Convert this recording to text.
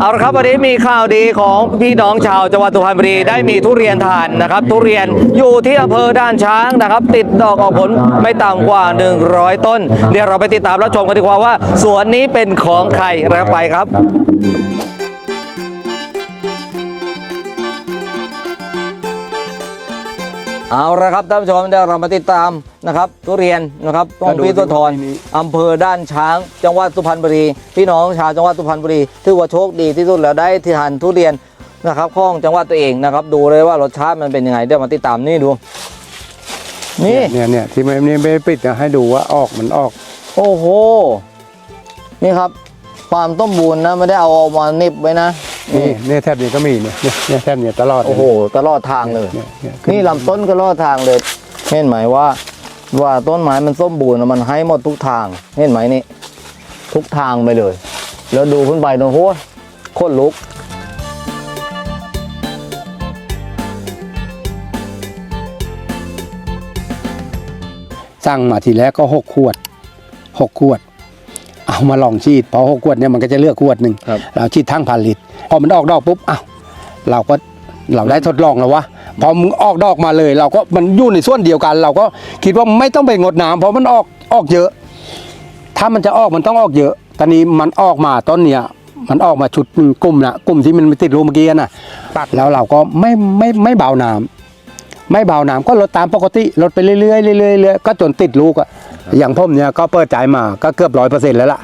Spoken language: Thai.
เอาละครับวันนี้มีข่าวดีของพี่น้องชาวจังหวัดสุพรรณบุรีได้มีทุเรียนทานนะครับ ทุเรียนอยู่ที่อำเภอด้านช้างนะครับ ติดดอกออกผลไม่ต่ำกว่า 100 ต้น เดี๋ยวเราไปติดตามรับชมกันดีกว่าว่า สวนนี้เป็นของใครแล้วไปครับ เอาละครับท่านผู้ชมเดี๋ยวเรามาติดตามนะครับทุเรียนนะครับต้องพี่ตัวทอนอำเภอด้านช้าง จังหวัดสุพรรณบุรีพี่น้องชาวจังหวัดสุพรรณบุรีถือว่าโชคดีที่สุดแล้วได้ที่ทานทุเรียนนะครับของจังหวัดตัวเองนะครับ ดูเลยว่ารสชาติมันเป็นยังไงเดี๋ยวมาติดตามนี่ดู นี่เนี่ยเนี่ยที่ไม่ไม่ไม่ปิดนะให้ดูว่าออกมันออก โอ้โห นี่ครับ ความต้มบูรณ์นะไม่ได้เอาออกมานิบไว้นะ นี่เนี่ยแทบนี้ก็มีเนี่ยเนี่ยเนี่ยแทบเนี่ยตลอดโอ้โหตลอดทางเลยเนี่ยเนี่ยนี่ลำต้นก็ลอดทางเลย เห็นไหมว่า ว่าต้นไม้มันส้มบูรณ์มันให้หมดทุกทาง เห็นไหมนี่ ทุกทางไปเลย แล้วดูขึ้นไปโอ้โหโคตรลุกสั่งมาทีแรกก็หกขวดหกขวด เอามาลองฉีดพอหกขวดเนี่ยมันก็จะเลือกขวดหนึ่งครับ เราฉีดทั้งพันลิตรพอมันออกดอกปุ๊บอ้าวเราก็เราได้ทดลองแล้ววะพอมึงออกดอกมาเลย เราก็มันอยู่ในส่วนเดียวกัน เราก็คิดว่าไม่ต้องไปงดน้ำเพราะมันออกออกเยอะ ถ้ามันจะออกมันต้องออกเยอะ ตอนนี้มันออกมาต้นเนี่ย มันออกมาชุดกลุ่มนะกลุ่มที่มันติดรูเมื่อกี้นะปักแล้วเราก็ไม่ไม่ไม่เบาน้ำไม่เบาน้ำก็ลดตามปกติลดไปเรื่อยๆเรื่อยๆเรื่อยๆก็จนติดลูกอะ อย่างผมเนี่ยก็เปิดใจมาก็เกือบร้อยเปอร์เซ็นต์แล้วล่ะ